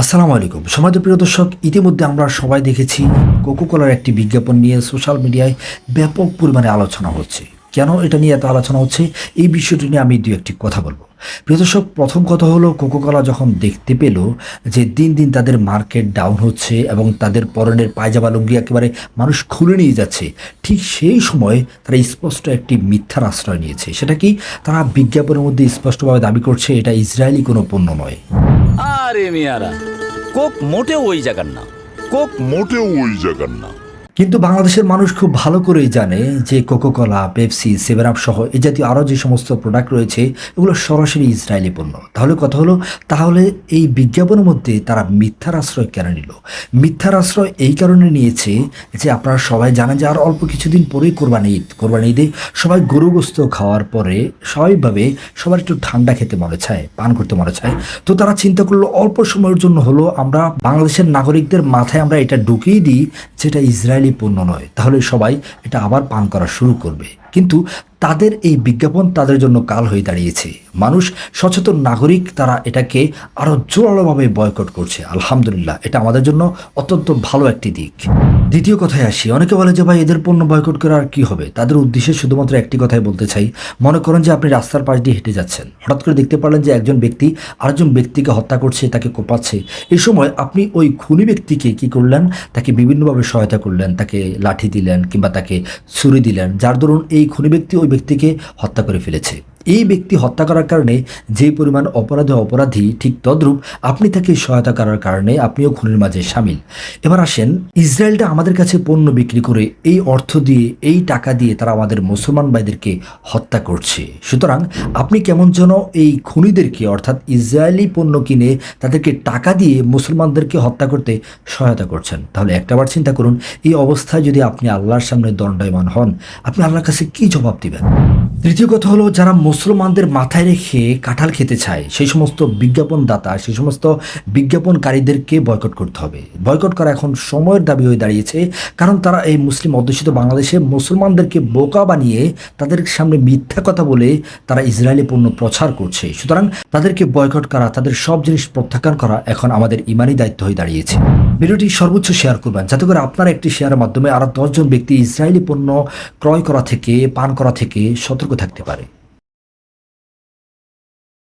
আসসালামু আলাইকুম। সমাজের প্রিয় দর্শক, ইতিমধ্যে আমরা সবাই দেখেছি কোকোকোলার একটি বিজ্ঞাপন নিয়ে সোশ্যাল মিডিয়ায় ব্যাপক পরিমাণে আলোচনা হচ্ছে। কেন এটা নিয়ে এত আলোচনা হচ্ছে? এই বিষয়টি নিয়ে আমি দু একটি কথা বলব। প্রিয় দর্শক, প্রথম কথা হলো কোকোকোলা যখন দেখতে পেল যে দিন দিন তাদের মার্কেট ডাউন হচ্ছে এবং তাদের পরনের পায়জামা লুঙ্গি একেবারে মানুষ খুলে নিয়ে যাচ্ছে, ঠিক সেই সময় তারা স্পষ্ট একটি মিথ্যার আশ্রয় নিয়েছে। সেটা কি? তারা বিজ্ঞাপনের মধ্যে স্পষ্টভাবে দাবি করছে, এটা ইসরায়েলি কোনো পণ্য নয়। আরে মিয়ারা কোক মোটেও ওই জায়গার না। কোক মোটেও ওই জায়গার না। কিন্তু বাংলাদেশের মানুষ খুব ভালো করেই জানে যে কোকোকলা পেপসি সেভেন আপ সহ এই জাতীয় আরও যে সমস্ত প্রোডাক্ট রয়েছে, এগুলো সরাসরি ইসরায়েলি পণ্য। তাহলে কথা হলো, তাহলে এই বিজ্ঞাপনের মধ্যে তারা মিথ্যার আশ্রয় কেন নিল? মিথ্যার আশ্রয় এই কারণে নিয়েছে যে আপনারা সবাই জানেন যে আর অল্প কিছুদিন পরেই কোরবানি ঈদ। কোরবানি ঈদে সবাই গরু গোস্ত খাওয়ার পরে স্বাভাবিকভাবে সবার একটু ঠান্ডা খেতে মনে চায়, পান করতে মনে চায়। তো তারা চিন্তা করল, অল্প সময়ের জন্য হলো আমরা বাংলাদেশের নাগরিকদের মাথায় আমরা এটা ঢুকিয়ে দিই, যেটা ইসরায়েলি পণ্য নয়। তাহলে সবাই এটা আবার পান করা শুরু করবে। কিন্তু তাদের এই বিজ্ঞাপন তাদের জন্য কাল হয়ে দাঁড়িয়েছে। মানুষ, সচেতন নাগরিক তারা এটাকে আরও জোরালোভাবে বয়কট করছে। আলহামদুলিল্লাহ, এটা আমাদের জন্য অত্যন্ত ভালো একটি দিক। দ্বিতীয় কথায় আসি, অনেকে বলে যে ভাই এদের পণ্য বয়কট করে আর কি হবে? তাদের উদ্দেশ্যে শুধুমাত্র একটি কথাই বলতে চাই। মনে করেন যে আপনি রাস্তার পাশ দিয়ে হেঁটে যাচ্ছেন। হঠাৎ করে দেখতে পারলেন যে একজন ব্যক্তি আরেকজন ব্যক্তিকে হত্যা করছে, তাকে কোপাচ্ছে। এই সময় আপনি ওই খুনি ব্যক্তিকে কি করলেন? তাকে বিভিন্নভাবে সহায়তা করলেন। তাকে লাঠি দিলেন কিংবা তাকে ছুরি দিলেন। যার দরুন এই খুনি ব্যক্তি ওই ব্যক্তিকে হত্যা করে ফেলেছে। এই ব্যক্তি হত্যা করার কারণে যে পরিমাণ অপরাধে অপরাধী, ঠিক তদ্রূপ আপনি তাকে সহায়তা করার কারণে আপনিও খুনের মাঝে সামিল। এবার আসেন, ইসরায়েলটা আমাদের কাছে পণ্য বিক্রি করে এই অর্থ দিয়ে, এই টাকা দিয়ে তারা আমাদের মুসলমান ভাইদেরকে হত্যা করছে। সুতরাং আপনি কেমন যেন এই খুনিদেরকে, অর্থাৎ ইসরায়েলি পণ্য কিনে তাদেরকে টাকা দিয়ে মুসলমানদেরকে হত্যা করতে সহায়তা করছেন, তাহলে একটাবার চিন্তা করুন, এই অবস্থায় যদি আপনি আল্লাহর সামনে দণ্ডায়মান হন, আপনি আল্লাহর কাছে কি জবাব দিবেন? তৃতীয় কথা হলো, যারা মুসলমানদের মাথায় রেখে কাঁঠাল খেতে চায়। সেই সমস্ত বিজ্ঞাপনদাতা, সেই সমস্ত বিজ্ঞাপনকারীদেরকে বয়কট করতে হবে। বয়কট করা এখন সময়ের দাবি হয়ে দাঁড়িয়েছে, কারণ তারা এই মুসলিম অধ্যুষিত বাংলাদেশে মুসলমানদেরকে বোকা বানিয়ে তাদের সামনে মিথ্যা কথা বলে তারা ইসরায়েলি পণ্য প্রচার করছে। সুতরাং তাদেরকে বয়কট করা, তাদের সব জিনিস প্রত্যাখ্যান করা এখন আমাদের ইমানি দায়িত্ব হয়ে দাঁড়িয়েছে। ভিডিওটি সর্বোচ্চ শেয়ার করবেন। যাতে করে আপনার একটি শেয়ারের মাধ্যমে আরও দশজন ব্যক্তি ইসরায়েলি পণ্য ক্রয় করা থেকে, পান করা থেকে সতর্ক থাকতে পারে।